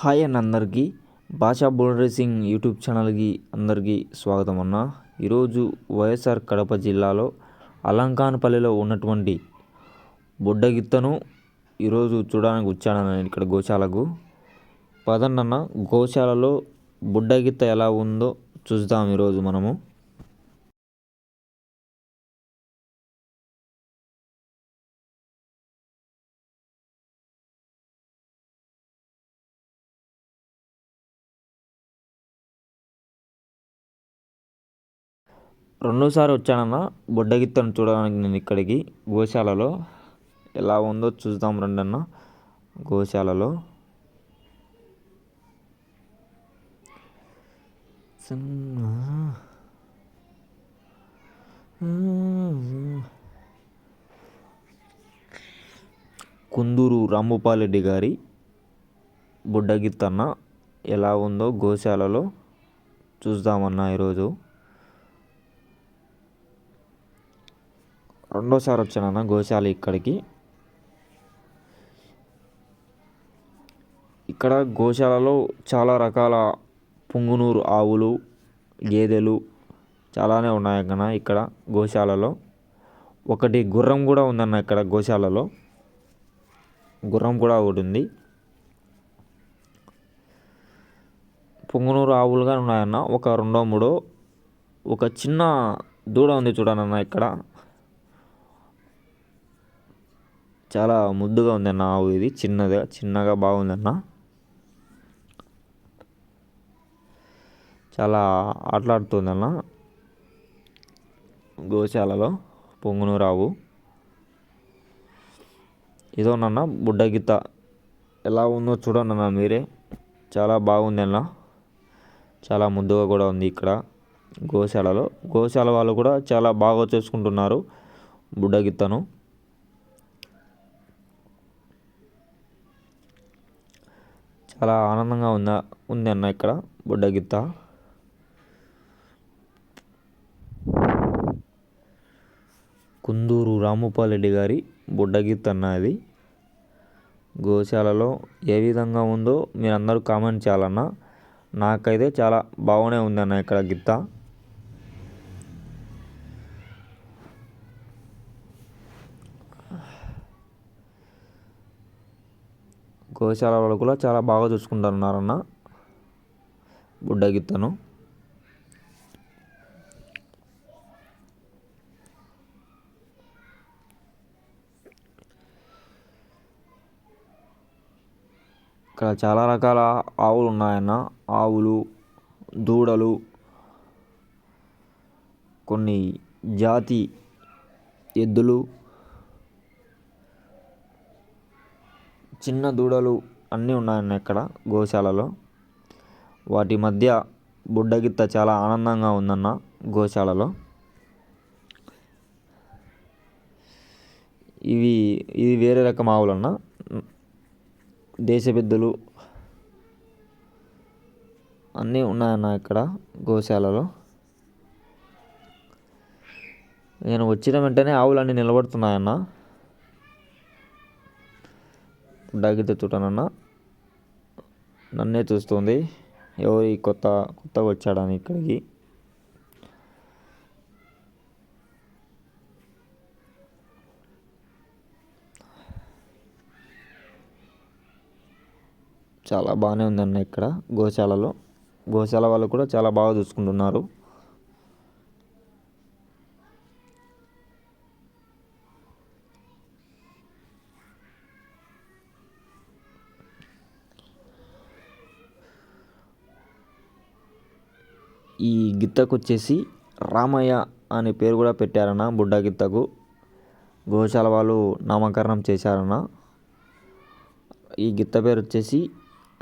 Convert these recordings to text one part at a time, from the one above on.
Hi అన్న అందరికీ భాషా బుల్ రేసింగ్ యూట్యూబ్ ఛానల్కి అందరికీ స్వాగతం అన్న. ఈరోజు వైఎస్ఆర్ కడప జిల్లాలో అలంకానపల్లిలో ఉన్నటువంటి బుడ్డగిత్తను ఈరోజు చూడడానికి వచ్చానన్న నేను ఇక్కడ గోశాలకు. పదండన్న గోశాలలో బుడ్డగిత్త ఎలా ఉందో చూద్దాం ఈరోజు మనము. రెండోసారి వచ్చానన్న బుడ్డగిత్తను చూడడానికి నేను ఇక్కడికి. గోశాలలో ఎలా ఉందో చూద్దాం రండన్న. గోశాలలో. కుందూరు రాంభూపాలరెడ్డి గారి బుడ్డగిత్తన్న ఎలా ఉందో గోశాలలో చూద్దామన్నా ఈరోజు. రెండోసారి వచ్చానన్న గోశాల ఇక్కడికి. ఇక్కడ గోశాలలో చాలా రకాల పుంగునూరు ఆవులు గేదెలు చాలానే ఉన్నాయి అన్న ఇక్కడ గోశాలలో. ఒకటి గుర్రం కూడా ఉందన్న ఇక్కడ గోశాలలో. గుర్రం కూడా ఒకటి ఉంది. పుంగునూరు ఆవులుగా ఉన్నాయన్న. ఒక రెండో మూడో. ఒక చిన్న దూడ ఉంది చూడనన్న ఇక్కడ. చాలా ముద్దుగా ఉంది అన్న ఆవు ఇది. చిన్నగా చిన్నగా బాగుందన్న. చాలా ఆటలాడుతుందన్న గోశాలలో పొంగునూరు ఆవు. ఇదోనన్న బుడ్డగిత్త ఎలా ఉందో చూడండి అన్న మీరే. చాలా బాగుంది అన్న చాలా ముద్దుగా కూడా ఉంది ఇక్కడ గోశాలలో. గోశాల వాళ్ళు కూడా చాలా బాగా చూసుకుంటున్నారు బుడ్డగిత్తను చాలా ఆనందంగా ఉందా ఉంది అన్న ఇక్కడ బుడ్డగిత్త కుందూరు రాముపాలరెడ్డి గారి బుడ్డగిత్త అన్న అది. గోశాలలో ఏ విధంగా ఉందో మీరందరూ కామెంట్ చేయాలన్న. నాకైతే చాలా బాగానే ఉందన్న ఇక్కడ గిత్త. గోశాల వాళ్ళు కూడా చాలా బాగా చూసుకుంటున్నారన్న బుడ్డగిత్తను ఇక్కడ చాలా రకాల ఆవులు ఉన్నాయన్న. ఆవులు దూడలు కొన్ని జాతి ఎద్దులు చిన్న దూడలు అన్నీ ఉన్నాయన్న ఇక్కడ గోశాలలో. వాటి మధ్య బుడ్డగిత్త చాలా ఆనందంగా ఉందన్న గోశాలలో. ఇవి ఇది వేరే రకం ఆవులన్న. దేశపెద్దలు అన్నీ ఉన్నాయన్న ఇక్కడ గోశాలలో. నేను వచ్చిన వెంటనే ఆవులన్నీ నిలబడుతున్నాయన్న. డాగితే చూడనన్న నన్నే చూస్తుంది. ఎవరు ఈ కొత్త కొత్తగా వచ్చాడని ఇక్కడికి. చాలా బాగానే ఉందన్న ఇక్కడ గోశాలలో. గోశాల వాళ్ళు కూడా చాలా బాగా చూసుకుంటున్నారు. ఈ గిత్తకు వచ్చేసి రామయ్య అనే పేరు కూడా పెట్టారన్న బుడ్డ గిత్తకు. గోశాల వాళ్ళు నామకరణం చేశారన్న. ఈ గిత్త పేరు వచ్చేసి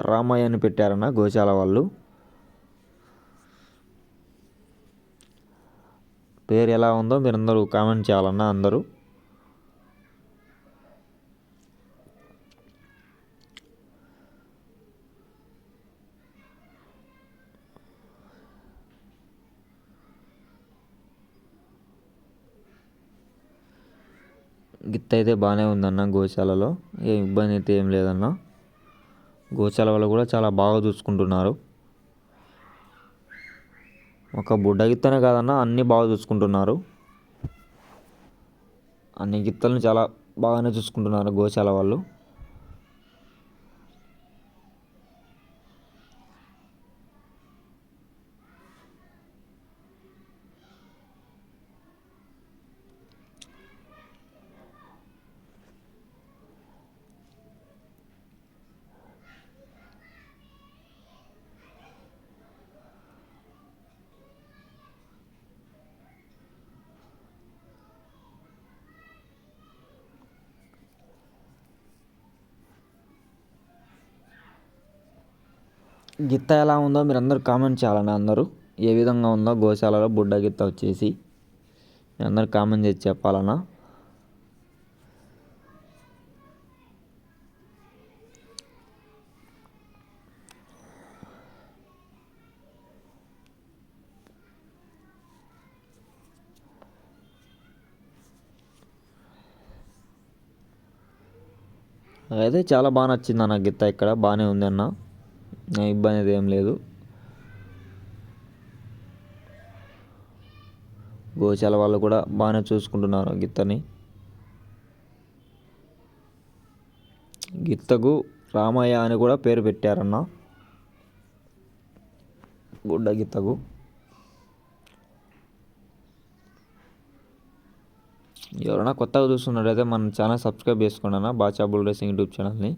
రామయ్య అని పెట్టారన్న గోశాల వాళ్ళు. పేరు ఎలా ఉందో మీరు అందరూ కామెంట్ చేయాలన్న అందరూ. గిత్త అయితే బాగానే ఉందన్న గోశాలలో. ఏ ఇబ్బంది అయితే ఏం లేదన్న. గోశాల వాళ్ళు కూడా చాలా బాగా చూసుకుంటున్నారు. ఒక బుడ్డ గిత్తనే కాదన్న అన్నీ బాగా చూసుకుంటున్నారు. అన్ని గిత్తలను చాలా బాగానే చూసుకుంటున్నారు గోశాల వాళ్ళు. గిత్త ఎలా ఉందో మీరు అందరూ కామెంట్ చేయాలన్నా అందరూ. ఏ విధంగా ఉందో గోశాలలో బుడ్డ గిత్త వచ్చేసి మీరు అందరూ కామెంట్ చేసి చెప్పాలన్నా. అయితే చాలా బాగా నచ్చింది అన్న గిత్త ఇక్కడ బాగానే ఉంది అన్న ఇబ్బంది అయితే ఏం లేదు. గోశాల వాళ్ళు కూడా బాగానే చూసుకుంటున్నారు గిత్తని. గిత్తకు రామయ్య అని కూడా పేరు పెట్టారన్న. గుడ్డ గిత్తకు. ఎవరైనా కొత్తగా చూస్తున్నట్టయితే మన ఛానల్ సబ్స్క్రైబ్ చేసుకోండి అన్న. బాచా బుల్ రేసింగ్ యూట్యూబ్ ఛానల్ని.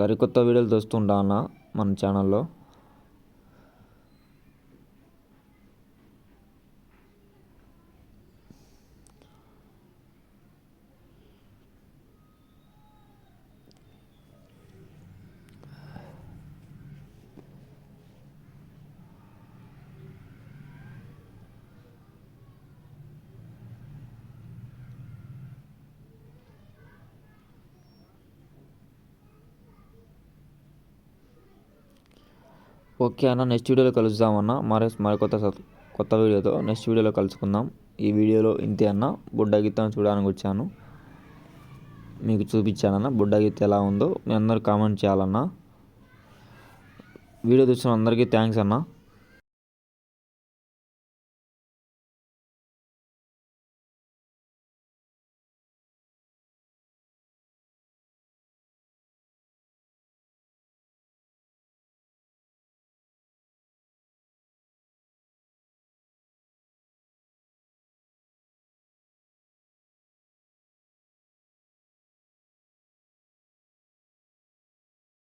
సరికొత్త వీడియోలు తెస్తుంటా అన్న మన ఛానల్లో. ఓకే అన్న నెక్స్ట్ వీడియోలో కలుద్దామన్న మరే మరి కొత్త సత్- కొత్త వీడియోతో నెక్స్ట్ వీడియోలో కలుసుకుందాం. ఈ వీడియోలో ఇంతే అన్న. బుడ్డ గీతను చూడడానికి వచ్చాను. మీకు చూపించానన్న బుడ్డ గీత ఎలా ఉందో మీ అందరూ కామెంట్ చేయాలన్నా. వీడియో చూసిన అందరికీ థ్యాంక్స్ అన్నా.